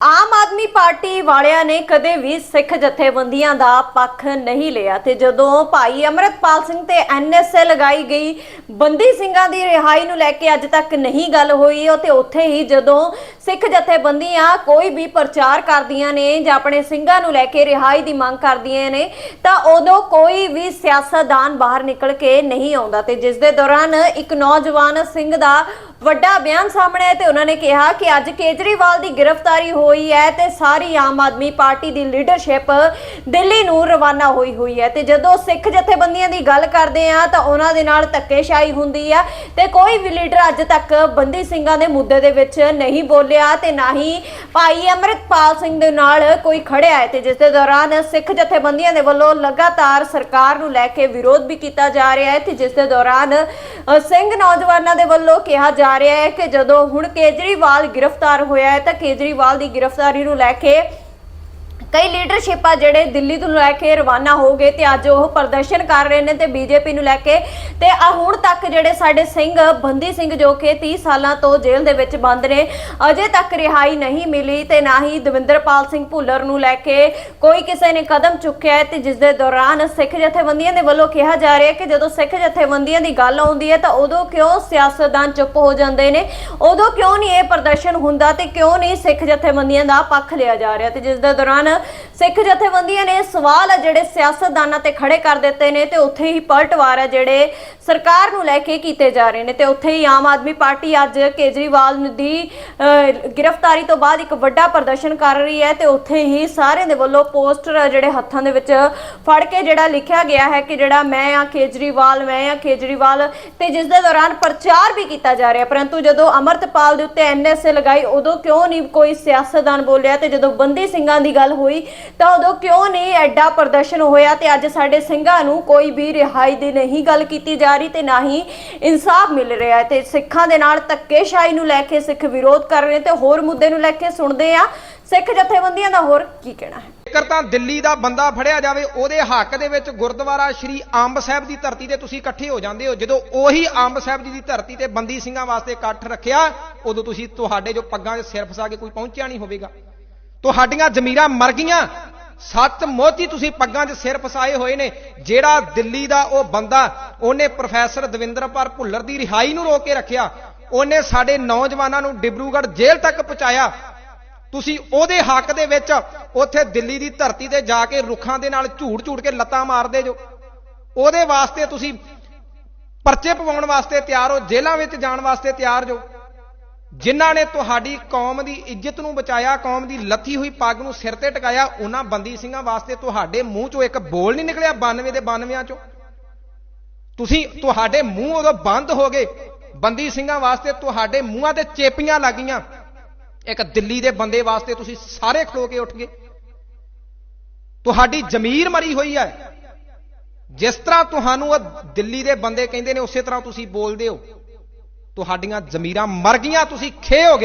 ਆਮ Aadmi party ਵਾਲਿਆਂ ਨੇ ਕਦੇ ਵੀ ਸਿੱਖ ਜਥੇਬੰਦੀਆਂ ਦਾ ਪੱਖ ਨਹੀਂ ਲਿਆ ਤੇ ਜਦੋਂ ਭਾਈ ਅਮਰਤਪਾਲ ਸਿੰਘ ਤੇ ਐਨਐਸਏ ਲਗਾਈ ਗਈ, ਬੰਦੀ ਸਿੰਘਾਂ ਦੀ ਰਿਹਾਈ ਨੂੰ ਲੈ ਕੇ ਅੱਜ ਤੱਕ ਨਹੀਂ ਗੱਲ ਹੋਈ ਉਹ ਤੇ ਉੱਥੇ ਹੀ ਜਦੋਂ ਸਿੱਖ ਜਥੇਬੰਦੀਆਂ ਕੋਈ ਵੀ ਪ੍ਰਚਾਰ ਕਰਦੀਆਂ ਨੇ ਜਾਂ ਆਪਣੇ ਸਿੰਘਾਂ ਨੂੰ ਲੈ ਕੇ ਰਿਹਾਈ ਦੀ ਮੰਗ ਕਰਦੀਆਂ ਨੇ, ਤਾਂ ਉਦੋਂ ਕੋਈ ਵੀ ਸਿਆਸਤਦਾਨ ਬਾਹਰ ਨਿਕਲ ਕੇ ਨਹੀਂ ਆਉਂਦਾ ਤੇ ਜਿਸ ਦੇ ਦੌਰਾਨ ਇੱਕ ਨੌਜਵਾਨ ਸਿੰਘ ਦਾ ਵੱਡਾ ਬਿਆਨ ਸਾਹਮਣੇ ਆਇਆ ਤੇ ਉਹਨਾਂ ਨੇ ਕਿਹਾ ਕਿ ਅੱਜ ਕੇਜਰੀਵਾਲ ਦੀ ਗ੍ਰਿਫਤਾਰੀ ਹੋਈ ਹੈ ਤੇ ਸਾਰੀ ਆਮ ਆਦਮੀ ਪਾਰਟੀ ਦੀ ਲੀਡਰਸ਼ਿਪ ਦਿੱਲੀ ਨੂੰ ਰਵਾਨਾ ਹੋਈ ਹੋਈ ਹੈ। ਤੇ ਜਦੋਂ ਸਿੱਖ ਜਥੇਬੰਦੀਆਂ ਦੀ ਗੱਲ ਕਰਦੇ ਆ ਤਾਂ ਉਹਨਾਂ ਦੇ ਨਾਲ ਧੱਕੇਸ਼ਾਹੀ ਹੁੰਦੀ ਆ ਤੇ ਕੋਈ ਵੀ ਲੀਡਰ ਅੱਜ ਤੱਕ ਬੰਦੀ ਸਿੰਘਾਂ ਦੇ ਮੁੱਦੇ ਦੇ ਵਿੱਚ ਨਹੀਂ ਬੋਲਿਆ ਤੇ ਨਾ ਹੀ ਭਾਈ ਅਮਰਿਤਪਾਲ ਸਿੰਘ ਦੇ ਨਾਲ ਕੋਈ ਖੜਿਆ ਹੈ। ਤੇ ਜਿਸ ਦੇ ਦੌਰਾਨ ਸਿੱਖ ਜਥੇਬੰਦੀਆਂ ਦੇ ਵੱਲੋਂ ਲਗਾਤਾਰ ਸਰਕਾਰ ਨੂੰ ਲੈ ਕੇ ਵਿਰੋਧ ਵੀ ਕੀਤਾ ਜਾ ਰਿਹਾ ਹੈ ਤੇ ਜਿਸ ਦੇ ਦੌਰਾਨ ਸਿੰਘ ਨੌਜਵਾਨਾਂ ਦੇ ਵੱਲੋਂ ਕਿਹਾ ਜਾ ਰਿਹਾ ਹੈ ਕਿ ਜਦੋਂ ਹੁਣ ਕੇਜਰੀਵਾਲ ਗ੍ਰਿਫਤਾਰ ਹੋਇਆ ਹੈ ਤਾਂ ਕੇਜਰੀਵਾਲ ਦੀ ਗ੍ਰਿਫਤਾਰੀ ਨੂੰ ਲੈ ਕੇ ਕਈ ਲੀਡਰਸ਼ਿਪ ਆ ਜਿਹੜੇ ਦਿੱਲੀ ਤੋਂ ਲੈ ਕੇ ਰਵਾਨਾ ਹੋ ਗਏ ਤੇ ਅੱਜ ਉਹ ਪ੍ਰਦਰਸ਼ਨ ਕਰ ਰਹੇ ਨੇ ਤੇ ਬੀਜੇਪੀ ਨੂੰ ਲੈ ਕੇ। ਤੇ ਆ ਹੁਣ ਤੱਕ ਜਿਹੜੇ ਸਾਡੇ ਸਿੰਘ ਬੰਦੀ ਸਿੰਘ ਜੋ ਕਿ 30 ਸਾਲਾਂ ਤੋਂ ਜੇਲ੍ਹ ਦੇ ਵਿੱਚ ਬੰਦ ਨੇ, ਅਜੇ ਤੱਕ ਰਿਹਾਈ ਨਹੀਂ ਮਿਲੀ ਤੇ ਨਾ ਹੀ ਦਵਿੰਦਰਪਾਲ ਸਿੰਘ ਭੁੱਲਰ ਨੂੰ ਲੈ ਕੇ ਕੋਈ ਕਿਸੇ ਨੇ ਕਦਮ ਚੁੱਕਿਆ ਹੈ ਤੇ ਜਿਸ ਦੇ ਦੌਰਾਨ ਸਿੱਖ ਜਥੇਬੰਦੀਆਂ ਦੇ ਵੱਲੋਂ ਕਿਹਾ ਜਾ ਰਿਹਾ ਕਿ ਜਦੋਂ ਸਿੱਖ ਜਥੇਬੰਦੀਆਂ ਦੀ ਗੱਲ ਆਉਂਦੀ ਹੈ ਤਾਂ ਉਦੋਂ ਕਿਉਂ ਸਿਆਸਤਦਾਨ ਚੁੱਪ ਹੋ ਜਾਂਦੇ ਨੇ? ਉਦੋਂ ਕਿਉਂ ਨਹੀਂ ਇਹ ਪ੍ਰਦਰਸ਼ਨ ਹੁੰਦਾ ਤੇ ਕਿਉਂ ਨਹੀਂ ਸਿੱਖ ਜਥੇਬੰਦੀਆਂ ਦਾ ਪੱਖ ਲਿਆ ਜਾ ਰਿਹਾ? ਤੇ ਜਿਸ ਦੇ ਦੌਰਾਨ ਸਿੱਖ ਜਥੇਬੰਦੀਆਂ ਨੇ ਸਵਾਲ ਆ ਜਿਹੜੇ ਸਿਆਸਤਦਾਨਾਂ ਤੇ ਖੜੇ ਕਰ ਦਿੱਤੇ ਨੇ ਤੇ ਉੱਥੇ ਹੀ ਪਲਟਵਾਰ ਆ ਜਿਹੜੇ ਸਰਕਾਰ ਨੂੰ ਲੈ ਕੇ ਕੀਤੇ ਜਾ ਰਹੇ ਨੇ ਤੇ ਉੱਥੇ ਹੀ ਆਮ ਆਦਮੀ ਪਾਰਟੀ ਅੱਜ ਕੇਜਰੀਵਾਲ ਦੀ ਗ੍ਰਿਫਤਾਰੀ ਤੋਂ ਬਾਅਦ ਇੱਕ ਵੱਡਾ ਪ੍ਰਦਰਸ਼ਨ ਕਰ ਰਹੀ ਹੈ ਤੇ ਉੱਥੇ ਹੀ ਸਾਰਿਆਂ ਦੇ ਵੱਲੋਂ ਪੋਸਟਰ ਜਿਹੜੇ ਹੱਥਾਂ ਦੇ ਵਿੱਚ ਫੜ ਕੇ ਜਿਹੜਾ ਲਿਖਿਆ ਗਿਆ ਹੈ ਕਿ ਜਿਹੜਾ ਮੈਂ ਆ ਕੇਜਰੀਵਾਲ, ਮੈਂ ਆ ਕੇਜਰੀਵਾਲ ਤੇ ਜਿਸ ਦੇ ਦੌਰਾਨ ਪ੍ਰਚਾਰ ਵੀ ਕੀਤਾ ਜਾ ਰਿਹਾ। ਪਰੰਤੂ ਜਦੋਂ ਅਮਰਤਪਾਲ ਦੇ ਉੱਤੇ ਐਨਐਸਏ ਲਗਾਈ, ਉਦੋਂ ਕਿਉਂ ਨਹੀਂ ਕੋਈ ਸਿਆਸਤਦਾਨ ਬੋਲਿਆ ਤੇ ਜਦੋਂ ਬੰਦੀ ਸਿੰਘਾਂ ਦੀ ਗੱਲ ਹੋਈ ਤਾਂ ਉਦੋਂ ਕਿਉਂ ਨਹੀਂ ਐਡਾ ਪ੍ਰਦਰਸ਼ਨ ਹੋਇਆ ਤੇ ਅੱਜ ਸਾਡੇ ਸਿੰਘਾਂ ਨੂੰ ਕੋਈ ਵੀ ਰਿਹਾਈ ਦੀ ਨਹੀਂ ਗੱਲ ਕੀਤੀ ਜਾ ਰਹੀ ਤੇ ਨਾ ਹੀ ਇਨਸਾਫ ਮਿਲ ਰਿਹਾ ਹੈ। ਤੇ ਸਿੱਖਾਂ ਦੇ ਨਾਲ ਧੱਕੇਸ਼ਾਹੀ ਨੂੰ ਲੈ ਕੇ ਸਿੱਖ ਵਿਰੋਧ ਕਰ ਰਹੇ ਤੇ ਹੋਰ ਮੁੱਦੇ ਨੂੰ ਲੈ ਕੇ ਸੁਣਦੇ ਆ ਸਿੱਖ ਜਥੇਬੰਦੀਆਂ ਦਾ ਹੋਰ ਕੀ ਕਹਿਣਾ ਹੈ? ਜੇਕਰ ਤਾਂ ਦਿੱਲੀ ਦਾ ਬੰਦਾ ਫੜਿਆ ਜਾਵੇ, ਉਹਦੇ ਹੱਕ ਦੇ ਵਿੱਚ ਗੁਰਦੁਆਰਾ ਸ਼੍ਰੀ ਅੰਬ ਸਾਹਿਬ ਦੀ ਧਰਤੀ ਤੇ ਤੁਸੀਂ ਇਕੱਠੇ ਹੋ ਜਾਂਦੇ ਹੋ। ਜਦੋਂ ਉਹੀ ਅੰਬ ਸਾਹਿਬ ਜੀ ਦੀ ਧਰਤੀ ਤੇ ਬੰਦੀ ਸਿੰਘਾਂ ਵਾਸਤੇ ਇਕੱਠ ਰੱਖਿਆ, ਉਦੋਂ ਤੁਸੀਂ ਤੁਹਾਡੇ ਜੋ ਪੱਗਾਂ 'ਚ ਸਿਰ ਫਸਾ ਕੇ ਕੋਈ ਪਹੁੰਚਿਆ ਨਹੀਂ ਹੋਵੇਗਾ। ਤੁਹਾਡੀਆਂ ਜ਼ਮੀਰਾਂ ਮਰ ਗਈਆਂ। ਸੱਚ ਮੋਤੀ ਤੁਸੀਂ ਪੱਗਾਂ 'ਚ ਸਿਰ ਫਸਾਏ ਹੋਏ ਨੇ। ਜਿਹੜਾ ਦਿੱਲੀ ਦਾ ਉਹ ਬੰਦਾ, ਉਹਨੇ ਪ੍ਰੋਫੈਸਰ ਦਵਿੰਦਰਪਾਲ ਭੁੱਲਰ ਦੀ ਰਿਹਾਈ ਨੂੰ ਰੋਕ ਕੇ ਰੱਖਿਆ। ਉਹਨੇ ਸਾਡੇ ਨੌਜਵਾਨਾਂ ਨੂੰ ਡਿਬਰੂਗੜ੍ਹ ਜੇਲ੍ਹ ਤੱਕ ਪਹੁੰਚਾਇਆ। ਤੁਸੀਂ ਉਹਦੇ ਹੱਕ ਦੇ ਵਿੱਚ ਉੱਥੇ ਦਿੱਲੀ ਦੀ ਧਰਤੀ ਤੇ ਜਾ ਕੇ ਰੁੱਖਾਂ ਦੇ ਨਾਲ ਝੂੜ ਝੂੜ ਕੇ ਲੱਤਾਂ ਮਾਰਦੇ ਜੋ। ਉਹਦੇ ਵਾਸਤੇ ਤੁਸੀਂ ਪਰਚੇ ਪਵਾਉਣ ਵਾਸਤੇ ਤਿਆਰ ਹੋ, ਜੇਲ੍ਹਾਂ ਵਿੱਚ ਜਾਣ ਵਾਸਤੇ ਤਿਆਰ ਜੋ। ਜਿਨ੍ਹਾਂ ਨੇ ਤੁਹਾਡੀ ਕੌਮ ਦੀ ਇੱਜ਼ਤ ਨੂੰ ਬਚਾਇਆ, ਕੌਮ ਦੀ ਲੱਥੀ ਹੋਈ ਪੱਗ ਨੂੰ ਸਿਰ ਤੇ ਟਿਕਾਇਆ, ਉਹਨਾਂ ਬੰਦੀ ਸਿੰਘਾਂ ਵਾਸਤੇ ਤੁਹਾਡੇ ਮੂੰਹ ਚੋਂ ਇੱਕ ਬੋਲ ਨਹੀਂ ਨਿਕਲਿਆ 92 ਦੇ 92 ਚੋਂ। ਤੁਸੀਂ ਤੁਹਾਡੇ ਮੂੰਹ ਉਦੋਂ ਬੰਦ ਹੋ ਗਏ, ਬੰਦੀ ਸਿੰਘਾਂ ਵਾਸਤੇ ਤੁਹਾਡੇ ਮੂੰਹਾਂ ਤੇ ਚੇਪੀਆਂ ਲੱਗੀਆਂ ਇੱਕ ਦਿੱਲੀ ਦੇ ਬੰਦੇ ਵਾਸਤੇ ਤੁਸੀਂ ਸਾਰੇ ਖਲੋ ਕੇ ਉੱਠ ਗਏ। ਤੁਹਾਡੀ ਜ਼ਮੀਰ ਮਰੀ ਹੋਈ ਹੈ। ਜਿਸ ਤਰ੍ਹਾਂ ਤੁਹਾਨੂੰ ਉਹ ਦਿੱਲੀ ਦੇ ਬੰਦੇ ਕਹਿੰਦੇ ਨੇ, ਉਸੇ ਤਰ੍ਹਾਂ ਤੁਸੀਂ ਬੋਲਦੇ ਹੋ। ਤੁਹਾਡੀਆਂ ਜ਼ਮੀਰਾਂ ਮਰ ਗਈਆਂ ਤੁਸੀਂ ਖੇ ਹੋ ਗਏ।